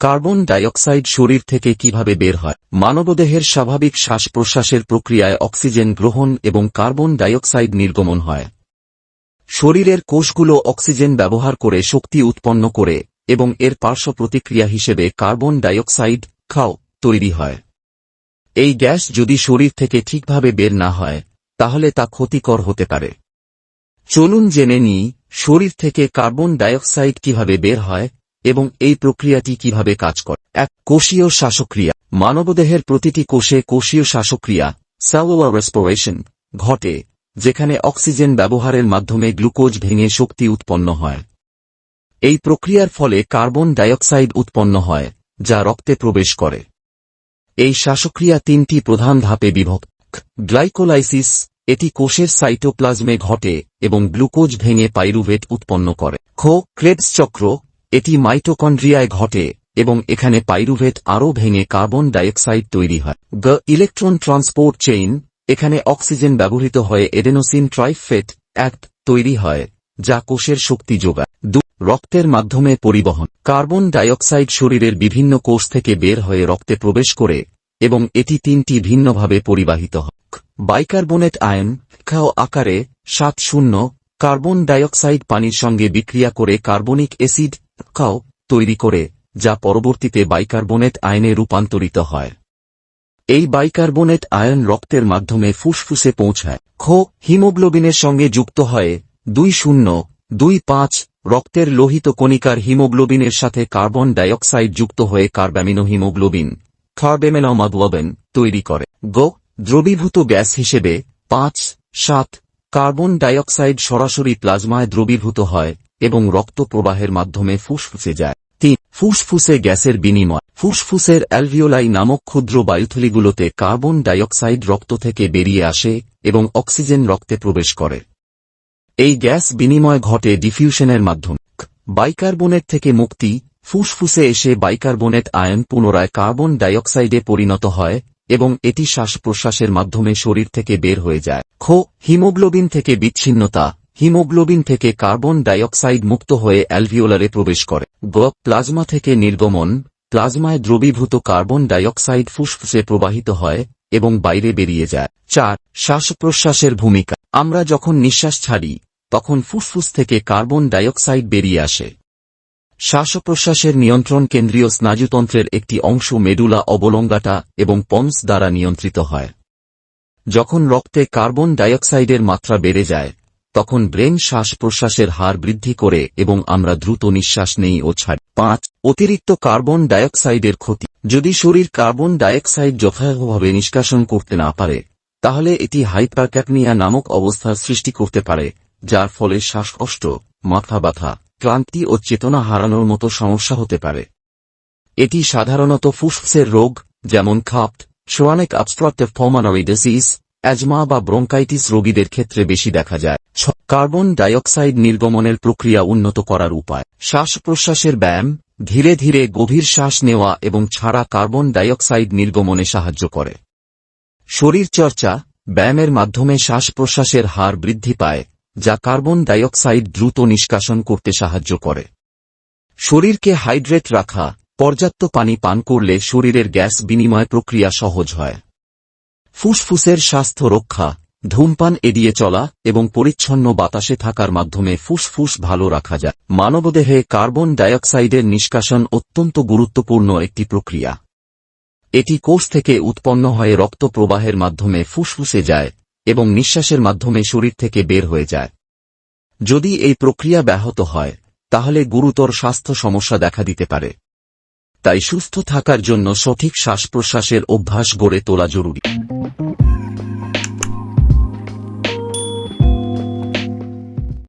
Carbon dioxide শরীর থেকে কীভাবে বের হয়, মানবদেহের স্বাভাবিক শ্বাস প্রশ্বাসের প্রক্রিয়ায় অক্সিজেন গ্রহণ এবং কার্বন ডাইঅক্সাইড নির্গমন হয়। শরীরের কোষগুলো অক্সিজেন ব্যবহার করে শক্তি উৎপন্ন করে এবং এর পার্শ্ব প্রতিক্রিয়া হিসেবে কার্বন ডাইঅক্সাইড খাও তৈরি হয়। এই গ্যাস যদি শরীর থেকে ঠিকভাবে বের না হয়, তাহলে তা ক্ষতিকর হতে পারে। চলুন জেনে নিই, শরীর থেকে কার্বন ডাইঅক্সাইড কীভাবে বের হয় এবং এই প্রক্রিয়াটি কীভাবে কাজ করে? এক, কোষীয় শ্বাসক্রিয়া। মানবদেহের প্রতিটি কোষে কোষীয় শ্বাসক্রিয়া সেলুলার রেসপিরেশন ঘটে, যেখানে অক্সিজেন ব্যবহারের মাধ্যমে গ্লুকোজ ভেঙে শক্তি উৎপন্ন হয়। এই প্রক্রিয়ার ফলে কার্বন ডাইঅক্সাইড উৎপন্ন হয়, যা রক্তে প্রবেশ করে। এই শ্বাসক্রিয়া তিনটি প্রধান ধাপে বিভক্ত। গ্লাইকোলাইসিস। এটি কোষের সাইটোপ্লাজমে ঘটে এবং গ্লুকোজ ভেঙে পাইরুভেট উৎপন্ন করে। খো ক্রেবস চক্র। এটি মাইটোকন্ড্রিয়ায় ঘটে এবং এখানে পাইরুভেট আরও ভেঙে কার্বন ডাইঅক্সাইড তৈরি হয়। গ ইলেকট্রন ট্রান্সপোর্ট চেইন, এখানে অক্সিজেন ব্যবহৃত হয়ে এডেনোসিন ট্রাইফেট অ্যাক্ট তৈরি হয়, যা কোষের শক্তি যোগায়। দু রক্তের মাধ্যমে পরিবহন। কার্বন ডাইঅক্সাইড শরীরের বিভিন্ন কোষ থেকে বের হয়ে রক্তে প্রবেশ করে এবং এটি তিনটি ভিন্নভাবে পরিবাহিত হয়। বাইকার্বনেট আয়ন খাও আকারে সাত শূন্য, কার্বন ডাইঅক্সাইড পানির সঙ্গে বিক্রিয়া করে কার্বনিক অ্যাসিড খাও, তৈরি করে, যা পরবর্তীতে বাইকার্বনেট আয়নে রূপান্তরিত হয়। এই বাইকার্বনেট আয়ন রক্তের মাধ্যমে ফুসফুসে পৌঁছায়। খো, হিমোগ্লোবিনের সঙ্গে যুক্ত হয় দুই শূন্য দুই পাঁচ রক্তের লোহিত কণিকার হিমোগ্লোবিনের সাথে কার্বন ডাইঅক্সাইড যুক্ত হয়ে কার্বামিনো হিমোগ্লোবিন কার্বেমেনোমাগ্লোবেন তৈরি করে। গো, দ্রবীভূত গ্যাস হিসেবে পাঁচ সাত কার্বন ডাইঅক্সাইড সরাসরি প্লাজমায় দ্রবীভূত হয়। এবং রক্ত প্রবাহের মাধ্যমে ফুসফুসে যায়। তিন, ফুসফুসে গ্যাসের বিনিময়। ফুসফুসের অ্যালভিওলাই নামক ক্ষুদ্র বায়ুথলিগুলোতে কার্বন ডাইঅক্সাইড রক্ত থেকে বেরিয়ে আসে এবং অক্সিজেন রক্তে প্রবেশ করে। এই গ্যাস বিনিময় ঘটে ডিফিউশনের মাধ্যমে। বাইকার্বনেট থেকে মুক্তি। ফুসফুসে এসে বাইকার্বনেট আয়ন পুনরায় কার্বন ডাইঅক্সাইডে পরিণত হয় এবং এটি শ্বাস প্রশ্বাসের মাধ্যমে শরীর থেকে বের হয়ে যায়। খো, হিমোগ্লোবিন থেকে বিচ্ছিন্নতা। হিমোগ্লোবিন থেকে কার্বন ডাইঅক্সাইড মুক্ত হয়ে অ্যালভিওলারে প্রবেশ করে। গ, প্লাজমা থেকে নির্গমন। প্লাজমায় দ্রবীভূত কার্বন ডাইঅক্সাইড ফুসফুসে প্রবাহিত হয় এবং বাইরে বেরিয়ে যায়। চার শ্বাস প্রশ্বাসের ভূমিকা। আমরা যখন নিঃশ্বাস ছাড়ি, তখন ফুসফুস থেকে কার্বন ডাইঅক্সাইড বেরিয়ে আসে। শ্বাস প্রশ্বাসের নিয়ন্ত্রণ কেন্দ্রীয় স্নায়ুতন্ত্রের একটি অংশ মেডুলা অবলঙ্গাটা এবং পন্স দ্বারা নিয়ন্ত্রিত হয়। যখন রক্তে কার্বন ডাইঅক্সাইডের মাত্রা বেড়ে যায় তখন ব্রেন শ্বাস প্রশ্বাসের হার বৃদ্ধি করে এবং আমরা দ্রুত নিঃশ্বাস নেই ও ছাড়ি। পাঁচ, অতিরিক্ত কার্বন ডাইঅক্সাইডের ক্ষতি। যদি শরীর কার্বন ডাইঅক্সাইড যথাযথভাবে নিষ্কাশন করতে না পারে, তাহলে এটি হাইপারক্যাপনিয়া নামক অবস্থার সৃষ্টি করতে পারে, যার ফলে শ্বাসকষ্ট, মাথা ব্যথা, ক্লান্তি ও চেতনা হারানোর মতো সমস্যা হতে পারে। এটি সাধারণত ফুসফুসের রোগ, যেমন খাপ্ট সোয়ানেক অবস্ট্রাকটিভ পলমানারি ডিজিজ অ্যাজমা বা ব্রঙ্কাইটিস রোগীদের ক্ষেত্রে বেশি দেখা যায়। কার্বন ডাইঅক্সাইড নির্গমনের প্রক্রিয়া উন্নত করার উপায়। শ্বাস প্রশ্বাসের ব্যায়াম, ধীরে ধীরে গভীর শ্বাস নেওয়া এবং ছাড়া কার্বন ডাইঅক্সাইড নির্গমনে সাহায্য করে। শরীরচর্চা, ব্যায়ামের মাধ্যমে শ্বাস প্রশ্বাসের হার বৃদ্ধি পায়, যা কার্বন ডাইঅক্সাইড দ্রুত নিষ্কাশন করতে সাহায্য করে। শরীরকে হাইড্রেট রাখা, পর্যাপ্ত পানি পান করলে শরীরের গ্যাস বিনিময় প্রক্রিয়া সহজ হয়। ফুসফুসের স্বাস্থ্য রক্ষা, ধূমপান এড়িয়ে চলা এবং পরিচ্ছন্ন বাতাসে থাকার মাধ্যমে ফুসফুস ভালো রাখা যায়। মানবদেহে কার্বন ডাইঅক্সাইডের নিষ্কাশন অত্যন্ত গুরুত্বপূর্ণ একটি প্রক্রিয়া। এটি কোষ থেকে উৎপন্ন হয়ে রক্ত প্রবাহের মাধ্যমে ফুসফুসে যায় এবং নিঃশ্বাসের মাধ্যমে শরীর থেকে বের হয়ে যায়। যদি এই প্রক্রিয়া ব্যাহত হয়, তাহলে গুরুতর স্বাস্থ্য সমস্যা দেখা দিতে পারে। তাই সুস্থ থাকার জন্য সঠিক শ্বাস প্রশ্বাসের অভ্যাস গড়ে তোলা জরুরি।